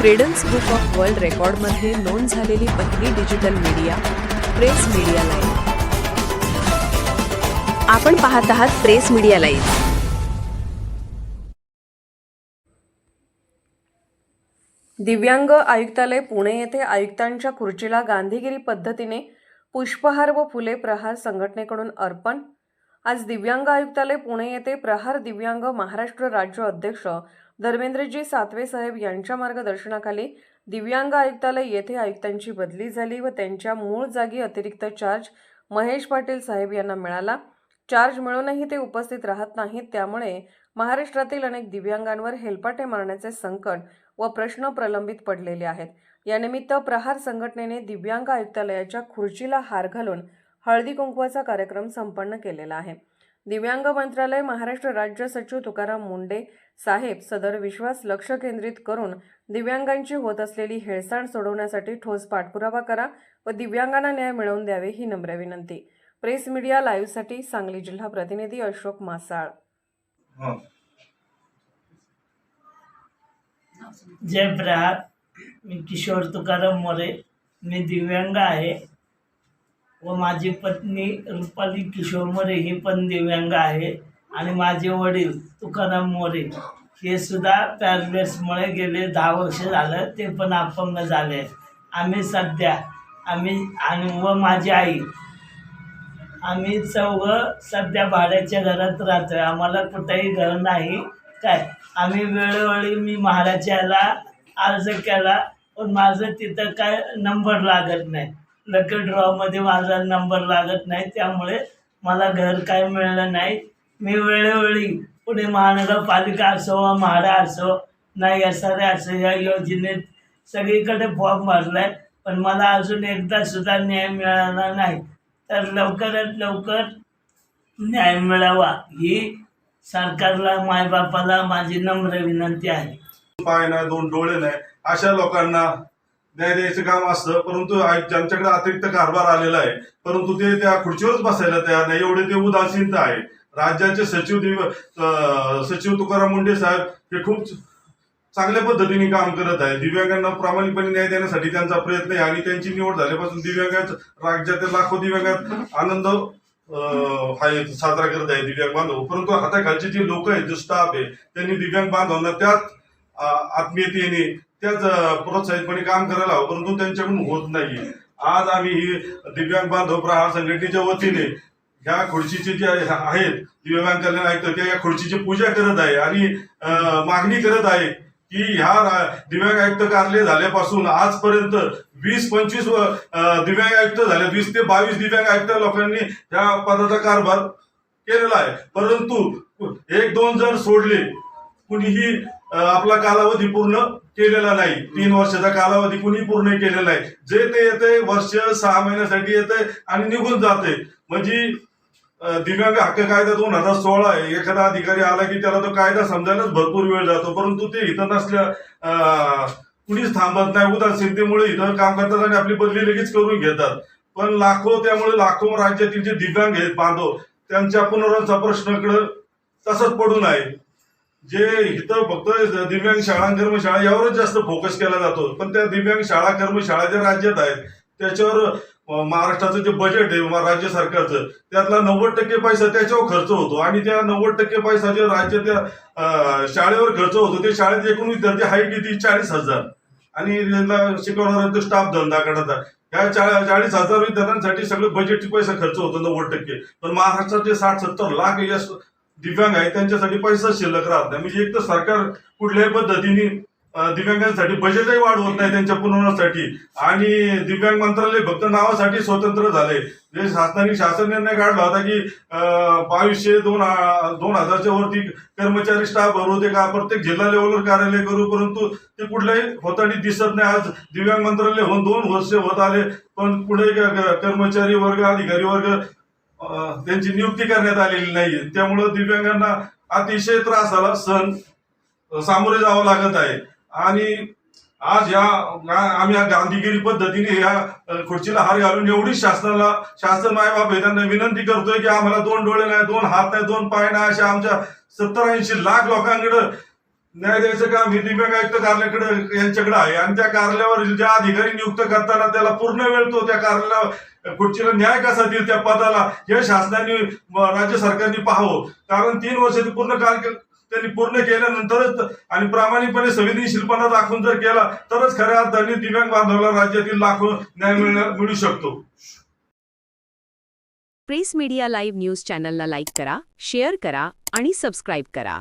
Credence book of world रेकॉर्डमध्ये नोंद झालेली पहिली digital media press media live आपण पाहत आहात प्रेस मीडिया लाईव्ह दिव्यांग आयुक्तालय पुणे येथे आयुक्तांच्या खुर्चीला गांधीगिरी पद्धतीने पुष्पहार व फुले प्रहार संघटनेकडून अर्पण. आज दिव्यांग आयुक्तालय पुणे येथे प्रहार दिव्यांग महाराष्ट्र राज्य अध्यक्ष धर्मेंद्रजी सातवे साहेब यांच्या मार्गदर्शनाखाली दिव्यांग आयुक्तालय येथे आयुक्तांची बदली झाली व त्यांच्या मूळ जागी अतिरिक्त चार्ज महेश पाटील साहेब यांना मिळाला. चार्ज मिळूनही ते उपस्थित राहत नाहीत. त्यामुळे महाराष्ट्रातील अनेक दिव्यांगांवर हेलपाटे मारण्याचे संकट व प्रश्न प्रलंबित पडलेले आहेत. यानिमित्त प्रहार संघटनेने दिव्यांग आयुक्तालयाच्या खुर्चीला हार घालून हळदी कुंकवाचा कार्यक्रम संपन्न केलेला आहे. दिव्यांग मंत्रालय महाराष्ट्र राज्य सचिव तुकाराम मुंडे साहेब सदर विश्वास लक्ष केंद्रित करून दिव्यांगांची होत असलेली हेळसांड सोडवण्यासाठी ठोस पाठपुरावा करा व दिव्यांगांना न्याय मिळवून द्यावे ही नम्र विनंती. प्रेस मीडिया लाईव्हसाठी सांगली जिल्हा प्रतिनिधी अशोक मासाळ. हं. जय प्रहार. मी किशोर तुकाराम मोरे. मी दिव्यांग आहे. व माझी पत्नी रुपाली किशोर मोरे ही पण दिव्यांग आहे. आणि माझे वडील तुकाराम मोरे हे सुद्धा पॅरलेसमुळे गेले दहा वर्ष झालं ते पण अपंग झाले आम्ही सध्या आम्ही आणि व माझी आई आम्ही चौघं सध्या भाड्याच्या घरात राहतो आहे आम्हाला कुठंही घर नाही. काय? आम्ही वेळोवेळी मी महाराजाला अर्ज केला पण माझं तिथं काय नंबर लागत नाही. लकी ड्रॉमध्ये माझा नंबर लागत नाही त्यामुळे मला घर काय मिळलं नाही. मी वेळोवेळी पुणे महानगरपालिका असो वा म्हाडा असो नाही एस आर असो या योजनेत सगळीकडे फॉर्म भरला आहे पण मला अजून एकदा सुद्धा न्याय मिळाला नाही. तर लवकरात लवकर न्याय मिळावा ही सरकारला मायबापाला माझी नम्र विनंती आहे. पाय नाही दोन डोळे नाही. अशा लोकांना द्यायचं काम असतं परंतु ज्यांच्याकडे अतिरिक्त कारभार आलेला आहे परंतु ते त्या खुर्चीवरच बसायला तयार नाही. एवढे ते उदासीनता आहे. राज्याचे सचिव सचिव तुकाराम मुंडे साहेब हे खूप चांगल्या पद्धतीने काम करत आहे दिव्यांगांना प्रामाणिकपणे न्याय देण्यासाठी त्यांचा प्रयत्न आहे आणि त्यांची निवड झाल्यापासून दिव्यांगात राज्यातील लाखो दिव्यांगात आनंद हा साजरा करत आहे दिव्यांग बांधव. परंतु आता खालचे जे लोक आहेत जो स्टाफ आहे त्यांनी दिव्यांग बांधवांना त्याच आत्मीयतेने त्याच प्रोत्साहितपणे काम करायला हवं परंतु त्यांच्याकडून होत नाही आज आम्ही ही दिव्यांग बांधव प्रहार संघटनेच्या वतीने ह्या खुर्चीचे जे आहेत दिव्यांग कल्याण आयुक्त त्या या खुर्चीची पूजा करत आहे आणि मागणी करत आहे की ह्या रा- दिव्यांग आयुक्त कार्यालय झाल्यापासून आजपर्यंत वीस पंचवीस व, दिव्यांग आयुक्त झाले. वीस ते बावीस दिव्यांग आयुक्त लोकांनी त्या पदाचा कारभार केलेला आहे. परंतु एक दोन जण सोडले. कुणीही आपला कालावधी पूर्ण केलेला नाही. तीन वर्षाचा कालावधी कुणी पूर्ण केलेला नाही. जे ते येते वर्ष सहा महिन्यासाठी येते आणि निघून जाते म्हणजे दिव्यांग हक्क कायदा दोन हजार सोळा आहे. एखादा अधिकारी आला की त्याला तो कायदा समजायलाच भरपूर वेळ जातो. परंतु ते इथं नसल्या कुणीच थांबत नाही. उदासीनतेमुळे इथं काम करतात आणि आपली बदली लगेच करून घेतात. पण लाखो त्यामुळे लाखो राज्यातील जे दिव्यांग आहेत बांधव त्यांच्या पुनर्वसनाचा प्रश्नाकडे तसंच पडून आहे जे इथं फक्त दिव्यांग शाळा कर्मशाळा यावरच जास्त फोकस केला जातो. पण त्या दिव्यांग शाळा कर्मशाळा ज्या राज्यात आहेत त्याच्यावर महाराष्ट्राचं जे बजेट आहे राज्य सरकारचं त्यातला नव्वद टक्के पैसा त्याच्यावर खर्च होतो. आणि त्या नव्वद टक्के पैसा जे राज्य त्या शाळेवर खर्च होतो ते शाळेत एकूण विद्यार्थी हाय किती? चाळीस हजार. आणि त्यांना शिकवणारा स्टाफ धंदा करण्याचा ह्या चाळीस हजार विद्यार्थ्यांसाठी सगळं बजेटचे पैसा खर्च होतो नव्वद टक्के. पण महाराष्ट्राचे साठ सत्तर लाख या दिव्यांग आहे त्यांच्यासाठी पैसा शिल्लक राहत नाही. म्हणजे एक तर सरकार कुठल्याही पद्धतीने दिव्यांगांसाठी बजेटही वाढवत नाही त्यांच्या पुनर्वसनासाठी आणि दिव्यांग मंत्रालय फक्त नावासाठी स्वतंत्र झाले जे शासनाने शासन निर्णय काढला होता की बावीसशे दोन दोन हजारच्या वरती कर्मचारी स्टाफ भरू ते का? प्रत्येक जिल्हा लेवलवर कार्यालय करू परंतु ते कुठल्याही होतानी दिसत नाही. आज दिव्यांग मंत्रालय होऊन दोन वर्ष होत आले पण पुढे कर्मचारी वर्ग अधिकारी वर्ग त्यांची नियुक्ती करण्यात आलेली नाही त्यामुळं दिव्यांगांना अतिशय त्रासाला सण सामोरे जावं लागत आहे. आणि आज या आम्ही या गांधीगिरी पद्धतीने या खुर्चीला हार घालून एवढी शासनाला शासन मायबाप आहे त्यांना विनंती करतोय की आम्हाला दोन डोळे नाही दोन हात नाही दोन पाय नाही अशा आमच्या सत्तर ऐंशी लाख लोकांकडे न्याय द्यायचं काम हे दिव्यांग आयुक्त कार्यालयाकडे यांच्याकडे आहे. आणि त्या कार्यालयावर ज्या अधिकारी नियुक्त करताना त्याला पूर्ण वेळ तो त्या कार्यालया खुर्चीला न्याय कसा देईल त्या पदाला हे शासनाने राज्य सरकारने पाहावं. कारण तीन वर्षाची पूर्ण कार्यक्रम त्यांनी पूर्ण केल्यानंतरच आणि प्रामाणिकपणे संवेदनशीलपणा दाखवून जर केला तरच खऱ्या अर्थाने दिव्यांग बांधवाला राज्यातील लाखो न्याय मिळणार मिळू शकतो. प्रेस मीडिया लाईव्ह न्यूज चॅनलला लाईक करा शेअर करा आणि सबस्क्राईब करा.